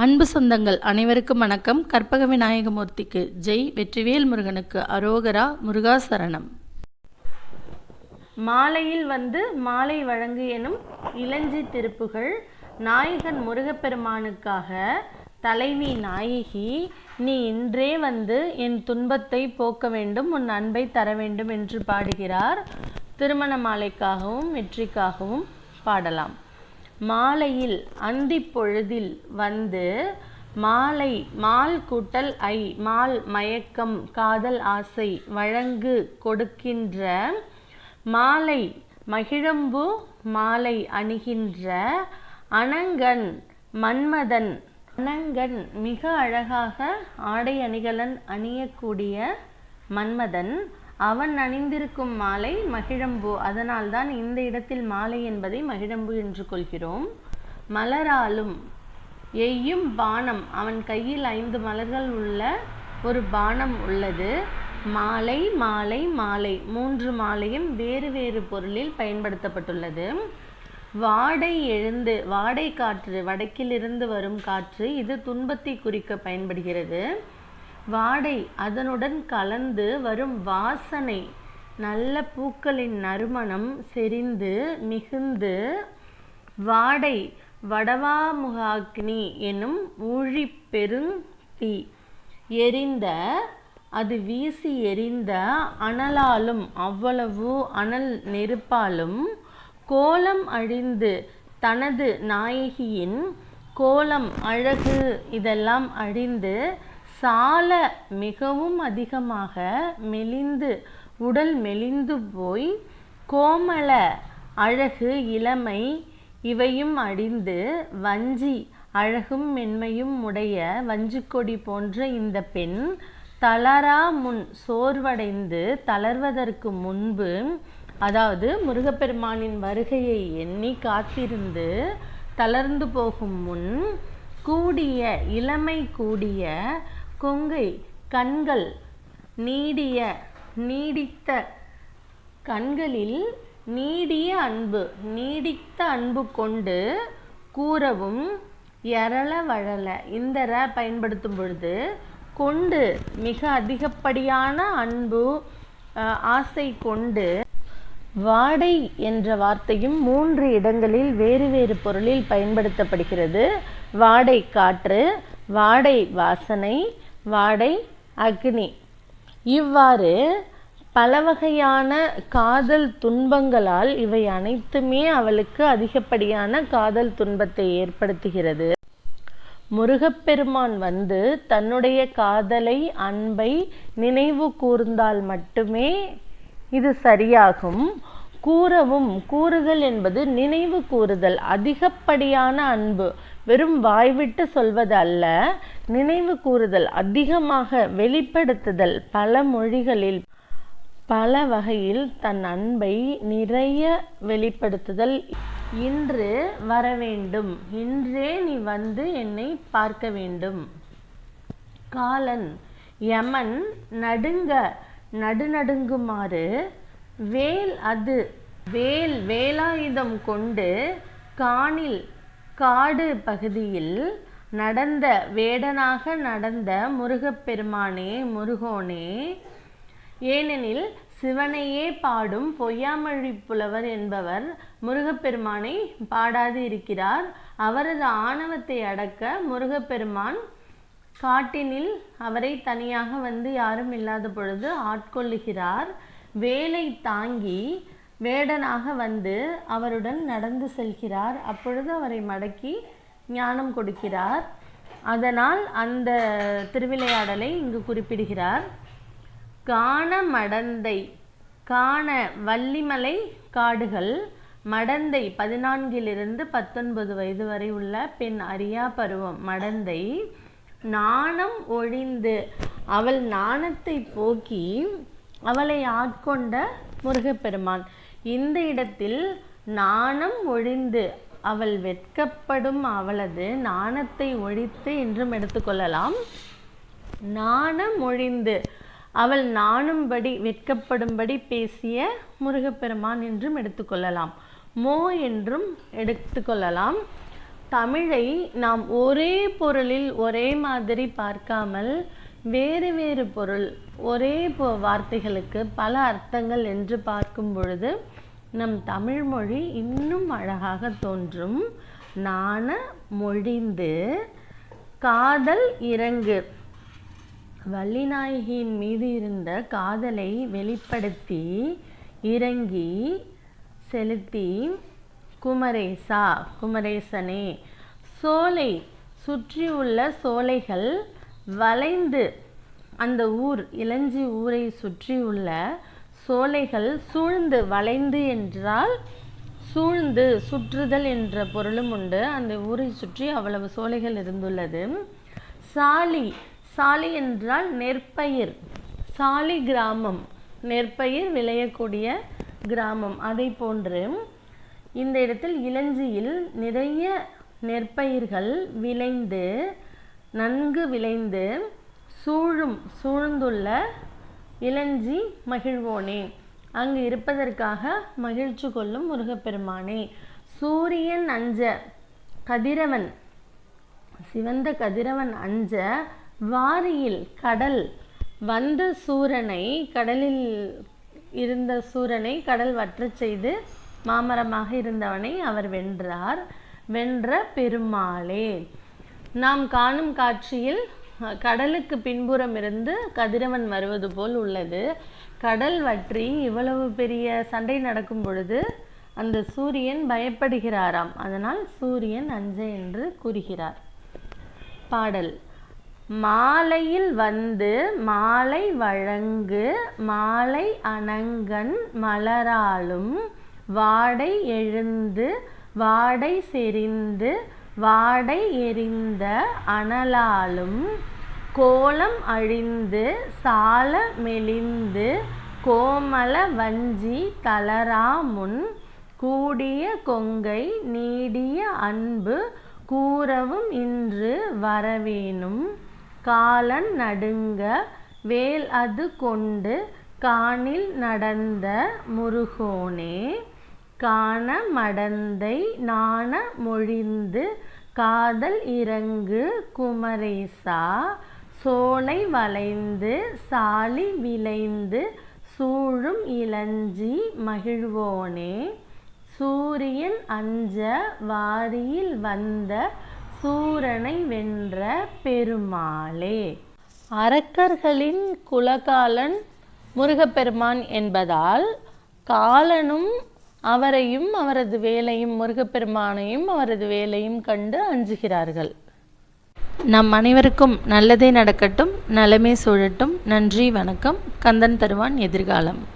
அன்பு சொந்தங்கள் அனைவருக்கும் வணக்கம். கற்பக விநாயகமூர்த்திக்கு ஜெய். வெற்றிவேல் முருகனுக்கு அரோகரா முருகாசரணம். மாலையில் வந்து மாலை வழங்கு எனும் இளஞ்சி திருப்புகள் நாயகன் முருகப்பெருமானுக்காக தலைவி நாயகி நீ இன்றே வந்து என் துன்பத்தை போக்க வேண்டும் உன் அன்பை தர வேண்டும் என்று பாடுகிறார். திருமண மாலைக்காகவும் வெற்றிக்காகவும் பாடலாம். மாலையில் அந்தி பொழுதில் வந்து மாலை மால் கூட்டல் ஐ மால் மயக்கம் காதல் ஆசை வழங்கு கொடுக்கின்ற மாலை மகிழம்பு மாலை அணிகின்ற அனங்கன் மன்மதன் அனங்கன் மிக அழகாக ஆடை அணிகலன் அணியக்கூடிய மன்மதன் அவன் அணிந்திருக்கும் மாலை மகிழம்பூ. அதனால்தான் இந்த இடத்தில் மாலை என்பதை மகிழம்பு என்று கொள்கிறோம். மலராலும் எய்யும் பானம். அவன் கையில் ஐந்து மலர்கள் உள்ள ஒரு பானம் உள்ளது. மாலை மாலை மாலை. மூன்று மாலையும் வேறு வேறு பொருளில் பயன்படுத்தப்பட்டுள்ளது. வாடை எழுந்து வாடை காற்று வடக்கிலிருந்து வரும் காற்று இது துன்பத்தை குறிக்க பயன்படுகிறது. வாடை அதனுடன் கலந்து வரும் வாசனை. நல்ல பூக்களின் நறுமணம் செறிந்து மிகுந்து வாடை வடவாமுகாக்னி எனும் ஊழி பெருந்தீ எரிந்த அது வீசி எரிந்த அனலாலும் அவ்வளவு அனல் நெருப்பாலும் கோலம் அழிந்து தனது நாயகியின் கோலம் அழகு இதெல்லாம் அழிந்து சால மிகவும் அதிகமாக மெலிந்து உடல் மெலிந்து போய் கோமள அழகு இளமை இவையும் அடிந்து வஞ்சி அழகும் மென்மையும் உடைய வஞ்சிக்கொடி போன்ற இந்த பெண் தளரா முன் சோர்வடைந்து தளர்வதற்கு முன்பு அதாவது முருகப்பெருமானின் வருகையை எண்ணி காத்திருந்து தளர்ந்து போகும் முன் கூடிய இளமை கூடிய கொங்கை கண்கள் நீடிய நீடித்த கண்களில் நீடிய அன்பு நீடித்த அன்பு கொண்டு கூறவும் எரள வழல இந்த ர பயன்படுத்தும் பொழுது கொண்டு மிக அதிகப்படியான அன்பு ஆசை கொண்டு வாடை என்ற வார்த்தையும் மூன்று இடங்களில் வேறு வேறு பொருளில் பயன்படுத்தப்படுகிறது. வாடை காற்று வாடை வாசனை வாடை அக்னி. இவ்வாறு பல வகையான காதல் துன்பங்களால் இவை அனைத்துமே அவளுக்கு அதிகப்படியான காதல் துன்பத்தை ஏற்படுத்துகிறது. முருகப்பெருமான் வந்து தன்னுடைய காதலை அன்பை நினைவு கூர்ந்தால் மட்டுமே இது சரியாகும். கூறவும் கூறுதல் என்பது நினைவு கூறுதல் அதிகப்படியான அன்பு. வெறும் வாய்விட்டு சொல்வது அல்ல நினைவு கூறுதல் அதிகமாக வெளிப்படுத்துதல் பல மொழிகளில் பல வகையில் தன் அன்பை நிறைய வெளிப்படுத்துதல். இன்று வர வேண்டும். இன்றே நீ வந்து என்னை பார்க்க வேண்டும். காலன் யமன் நடுங்க நடுநடுங்குமாறு வேல் அது வேல் வேலாயுதம் கொண்டு காணில் காடு பகுதியில் நடந்த வேடனாக நடந்த முருகப்பெருமானே முருகோனே ஏனெனில் சிவனையே பாடும் பொய்யாமொழி புலவர் என்பவர் முருகப்பெருமானை பாடாது இருக்கிறார் அவரது ஆணவத்தை அடக்க முருகப்பெருமான் காட்டினில் அவரை தனியாக வந்து யாரும் இல்லாத பொழுது ஆட்கொள்ளுகிறார். வேலை தாங்கி வேடனாக வந்து அவருடன் நடந்து செல்கிறார். அப்பொழுது அவரை மடக்கி ஞானம் கொடுக்கிறார். அதனால் அந்த திருவிளையாடலை இங்கு குறிப்பிடுகிறார். காண மடந்தை காண வள்ளிமலை காடுகள் மடந்தை பதினான்கிலிருந்து பத்தொன்பது வயது வரை உள்ள பெண் அரியா பருவம் மடந்தை நாணம் ஒழிந்து அவள் நாணத்தை போக்கி அவளை ஆட்கொண்ட முருகப்பெருமான். இந்த இடத்தில் நாணம் ஒழிந்து அவள் வெட்கப்படும் அவளது நாணத்தை ஒழித்து என்றும் எடுத்துக்கொள்ளலாம். நாணம் ஒழிந்து அவள் நாணும்படி வெட்கப்படும்படி பேசிய முருகப்பெருமான் என்றும் எடுத்துக்கொள்ளலாம். மோ என்றும் எடுத்துக்கொள்ளலாம். தமிழை நாம் ஒரே பொருளில் ஒரே மாதிரி பார்க்காமல் வேறு வேறு பொருள் ஒரே வார்த்தைகளுக்கு பல அர்த்தங்கள் என்று பார்க்கும் பொழுது நம் தமிழ் மொழி இன்னும் அழகாக தோன்றும். நாண மொழிந்து காதல் இறங்கு. வள்ளிநாயகியின் மீது இருந்த காதலை வெளிப்படுத்தி இறங்கி செலுத்தி குமரேசா குமரேசனே சோலை சுற்றியுள்ள சோலைகள் வளைந்து அந்த ஊர் இளஞ்சி ஊரை சுற்றியுள்ள சோலைகள் சூழ்ந்து வளைந்து என்றால் சூழ்ந்து சுற்றுதல் என்ற பொருளும் உண்டு. அந்த ஊரை சுற்றி அவ்வளவு சோலைகள் இருந்துள்ளது. சாலி சாலி என்றால் நெற்பயிர். சாலி கிராமம் நெற்பயிர் விளையக்கூடிய கிராமம். அதை போன்று இந்த இடத்தில் இளஞ்சியில் நிறைய நெற்பயிர்கள் விளைந்து நன்கு விளைந்து சூழும் சூழ்ந்துள்ள இளஞ்சி மகிழ்வோனே. அங்கு இருப்பதற்காக மகிழ்ச்சி கொள்ளும் முருகப்பெருமானே. சூரியன் அஞ்ச கதிரவன் சிவந்த கதிரவன் அஞ்ச வாரியில் கடல் வந்த சூரனை கடலில் இருந்த சூரனை கடல் வற்றச் செய்து மாமரமாக இருந்தவனை அவர் வென்றார் வென்ற பெருமாளே. நாம் காணும் காட்சியில் கடலுக்கு பின்புறம் இருந்து கதிரவன் வருவது போல் உள்ளது. கடல் வற்றி இவ்வளவு பெரிய சண்டை நடக்கும் பொழுது அந்த சூரியன் பயப்படுகிறாராம். அதனால் சூரியன் அஞ்ச என்று கூறுகிறார். பாடல். மாலையில் வந்து மாலை வழங்கு மாலை அணங்கன் மலராலும் வாடை எழுந்து வாடை செறிந்து வாடை எரிந்த அனலாலும் கோலம் அழிந்து சால மெலிந்து கோமல வஞ்சி தளராமுன் கூடிய கொங்கை நீடிய அன்பு கூறவும் இன்று வரவேணும். காலன் நடுங்க வேல் அது கொண்டு காணில் நடந்த முருகோனே. காண மடந்தை நாண மொழிந்து காதல் இறங்கு குமரேசா. சோலை வளைந்து சாலி விளைந்து சூழும் இளஞ்சி மகிழ்வோனே. சூரியன் அஞ்ச வாரியில் வந்த சூரனை வென்ற பெருமாளே. அரக்கர்களின் குலகாலன் முருகப்பெருமான் என்பதால் காலனும் அவரையும் அவரது வேலையும் முருகப்பெருமானையும் அவரது வேலையும் கண்டு அஞ்சுகிறார்கள். நம் அனைவருக்கும் நல்லதே நடக்கட்டும் நலமே சூழட்டும். நன்றி வணக்கம். கந்தன் தருவான் எதிர்காலம்.